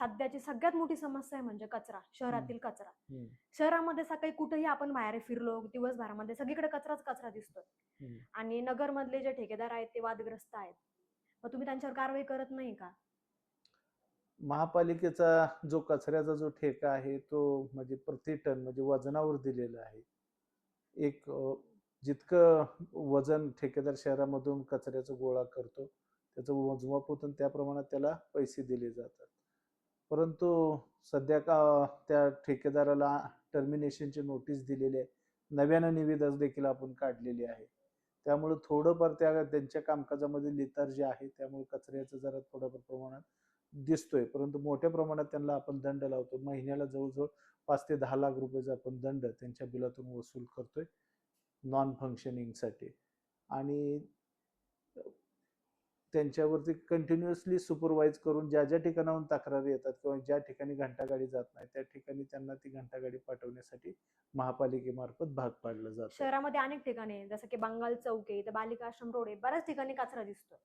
सध्याची सगळ्यात मोठी समस्या आहे म्हणजे कचरा शहरातील कचरा. शहरामध्ये सकाळी कुठेही आपण बाहेर फिरलो दिवसभरामध्ये सगळीकडे कचराच कचरा दिसतो हम्म. आणि नगरमधले जे ठेकेदार आहेत ते वादग्रस्त आहेत. मग तुम्ही त्यांच्यावर कारवाई करत नाही का? महापालिकेचा जो कचऱ्याचा जो ठेका आहे तो म्हणजे प्रति टन म्हणजे वजनावर दिलेला आहे. एक जितकं वजन ठेकेदार शहरामधून कचऱ्याचा गोळा करतो त्याचं मोजमाप होतं आणि त्या प्रमाणात त्याला पैसे दिले जातात. परंतु सध्या का त्या ठेकेदाराला टर्मिनेशनची नोटीस दिलेली आहे नव्यानं निविदा देखील आपण काढलेली आहे. त्यामुळे थोडंफार त्या त्यांच्या कामकाजामध्ये लितार्जी आहे त्यामुळे कचऱ्याचं जरा थोडंफार प्रमाणात दिसतोय. परंतु मोठ्या प्रमाणात त्यांना आपण दंड लावतो. महिन्याला जवळजवळ पाच ते दहा लाख रुपयाचा आपण दंड त्यांच्या बिलातून वसूल करतोय. नॉन फंक्शनिंगसाठी आणि त्यांच्यावरती कंटिन्युअसली सुपरवाईज करून ज्या ज्या ठिकाणाहून तक्रारी येतात किंवा ज्या ठिकाणी घंटागाडी जात नाही त्या ठिकाणी त्यांना ती घंटागाडी पाठवण्यासाठी महापालिकेमार्फत भाग पाडला जातो. शहरामध्ये अनेक ठिकाणी जसं की बंगाल चौक आहे इथं बालिका आश्रम रोड आहे. बऱ्याच ठिकाणी कचरा दिसतो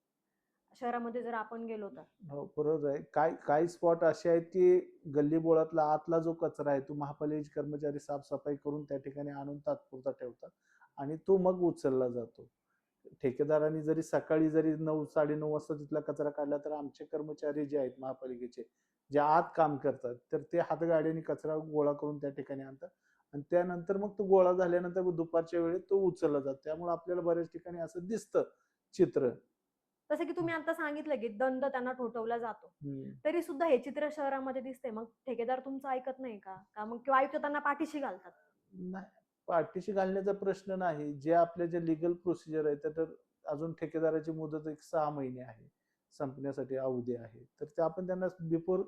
शहरामध्ये जर आपण गेलो तर. हो बरोबर आहे. काय काही स्पॉट असे आहेत की गल्ली बोळातला आतला जो कचरा आहे तो महापालिकेचे कर्मचारी साफसफाई करून त्या ठिकाणी आणून तात्पुरता ठेवतात आणि तो मग उचलला जातो. ठेकेदारांनी जरी सकाळी जरी नऊ साडेनऊ वाजता तिथला कचरा काढला तर आमचे कर्मचारी जे आहेत महापालिकेचे जे आत काम करतात तर ते हातगाड्याने कचरा गोळा करून त्या ठिकाणी आणतात. आणि त्यानंतर मग तो गोळा झाल्यानंतर दुपारच्या वेळेत तो उचलला जातो. त्यामुळे आपल्याला बऱ्याच ठिकाणी असं दिसतं चित्र. जसं की तुम्ही आता सांगितलं की दंड त्यांना ठोठवला जातो. तरी सुद्धा हे चित्र शहरामध्ये दिसते मग ठेकेदार तुमचं ऐकत नाही का? का मग किंवा आयुक्त त्यांना पाठीशी घालतात? नाही. पाठीशी घालण्याचा प्रश्न नाही. जे आपले जे लिगल प्रोसिजर आहे तर अजून ठेकेदाराची मुदत एक सहा महिने आहे संपण्यासाठी अवधी आहे. तर ते आपण त्यांना बिफोर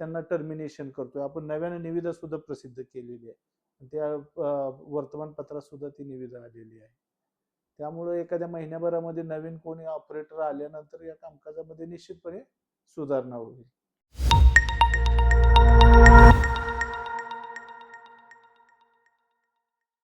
त्यांना टर्मिनेशन करतोय. आपण नव्याने निविदा सुद्धा प्रसिद्ध केलेली आहे. त्या वर्तमानपत्रात सुद्धा ती निविदा आलेली आहे. त्यामुळे एखाद्या महिन्याभरामध्ये नवीन कोणी ऑपरेटर आल्यानंतर या कामकाजामध्ये निश्चितपणे सुधारणा होईल.